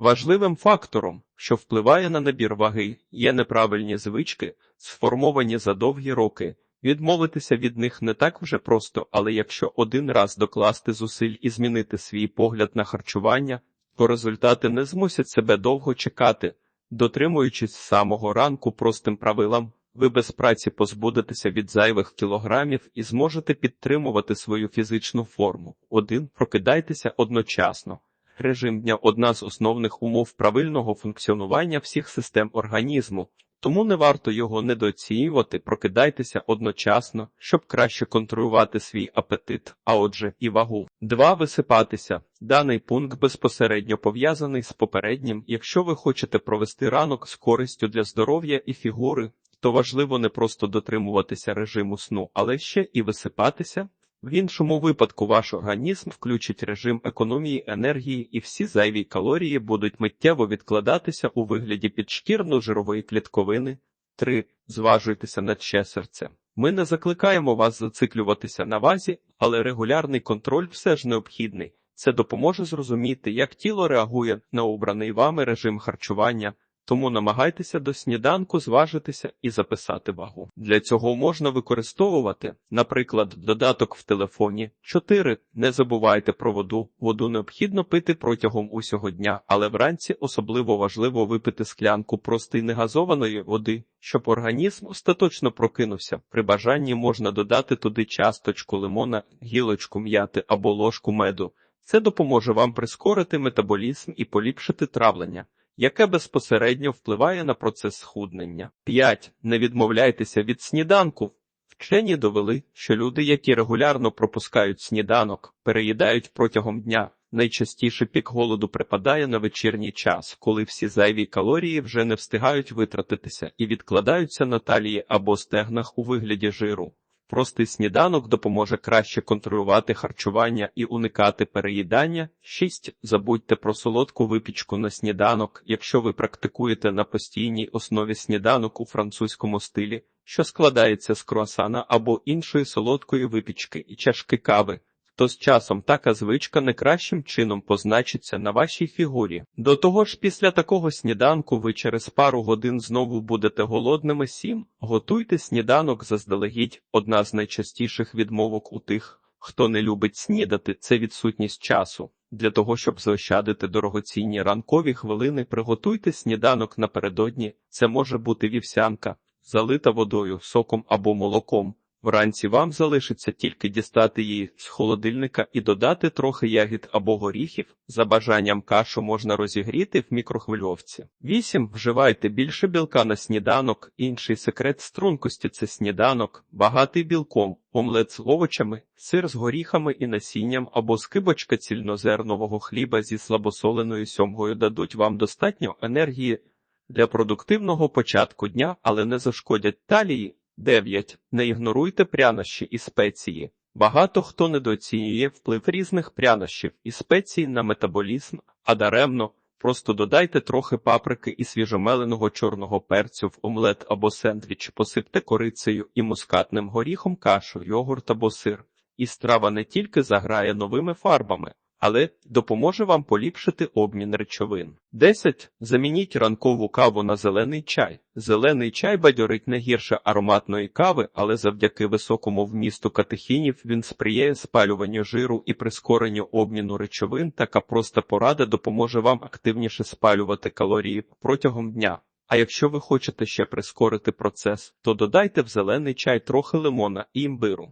Важливим фактором, що впливає на набір ваги, є неправильні звички, сформовані за довгі роки. Відмовитися від них не так вже просто, але якщо один раз докласти зусиль і змінити свій погляд на харчування, то результати не змусять себе довго чекати. Дотримуючись з самого ранку простим правилам, ви без праці позбудетеся від зайвих кілограмів і зможете підтримувати свою фізичну форму. 1. Прокидайтеся одночасно. Режим дня одна з основних умов правильного функціонування всіх систем організму, тому не варто його недооцінювати, прокидайтеся одночасно, щоб краще контролювати свій апетит, а отже, і вагу. 2. Висипатися. Даний пункт безпосередньо пов'язаний з попереднім. Якщо ви хочете провести ранок з користю для здоров'я і фігури, то важливо не просто дотримуватися режиму сну, але ще і висипатися. В іншому випадку ваш організм включить режим економії енергії і всі зайві калорії будуть миттєво відкладатися у вигляді підшкірно-жирової клітковини. 3. Зважуйтеся на ще серце. Ми не закликаємо вас зациклюватися на вазі, але регулярний контроль все ж необхідний. Це допоможе зрозуміти, як тіло реагує на обраний вами режим харчування. Тому намагайтеся до сніданку зважитися і записати вагу. Для цього можна використовувати, наприклад, додаток в телефоні. 4. Не забувайте про воду. Воду необхідно пити протягом усього дня, але вранці особливо важливо випити склянку простої негазованої води, щоб організм остаточно прокинувся. При бажанні можна додати туди часточку лимона, гілочку м'яти або ложку меду. Це допоможе вам прискорити метаболізм і поліпшити травлення яке безпосередньо впливає на процес схуднення. 5. Не відмовляйтеся від сніданку. Вчені довели, що люди, які регулярно пропускають сніданок, переїдають протягом дня. Найчастіше пік голоду припадає на вечірній час, коли всі зайві калорії вже не встигають витратитися і відкладаються на талії або стегнах у вигляді жиру. Простий сніданок допоможе краще контролювати харчування і уникати переїдання. 6. Забудьте про солодку випічку на сніданок, якщо ви практикуєте на постійній основі сніданок у французькому стилі, що складається з круасана або іншої солодкої випічки і чашки кави то з часом така звичка не кращим чином позначиться на вашій фігурі. До того ж, після такого сніданку ви через пару годин знову будете голодними сім. Готуйте сніданок заздалегідь. Одна з найчастіших відмовок у тих, хто не любить снідати, це відсутність часу. Для того, щоб заощадити дорогоцінні ранкові хвилини, приготуйте сніданок напередодні. Це може бути вівсянка, залита водою, соком або молоком. Вранці вам залишиться тільки дістати її з холодильника і додати трохи ягід або горіхів. За бажанням кашу можна розігріти в мікрохвильовці. 8. Вживайте більше білка на сніданок. Інший секрет стрункості це сніданок, багатий білком, омлет з овочами, сир з горіхами і насінням або скибочка цільнозернового хліба зі слабосоленою сьомгою дадуть вам достатньо енергії для продуктивного початку дня, але не зашкодять талії. 9. Не ігноруйте прянощі і спеції. Багато хто недооцінює вплив різних прянощів і спецій на метаболізм, а даремно просто додайте трохи паприки і свіжомеленого чорного перцю в омлет або сендвіч, посипте корицею і мускатним горіхом кашу, йогурт або сир. І страва не тільки заграє новими фарбами, але допоможе вам поліпшити обмін речовин. 10. Замініть ранкову каву на зелений чай. Зелений чай бадьорить не гірше ароматної кави, але завдяки високому вмісту катехінів він сприяє спалюванню жиру і прискоренню обміну речовин. Така проста порада допоможе вам активніше спалювати калорії протягом дня. А якщо ви хочете ще прискорити процес, то додайте в зелений чай трохи лимона і імбиру.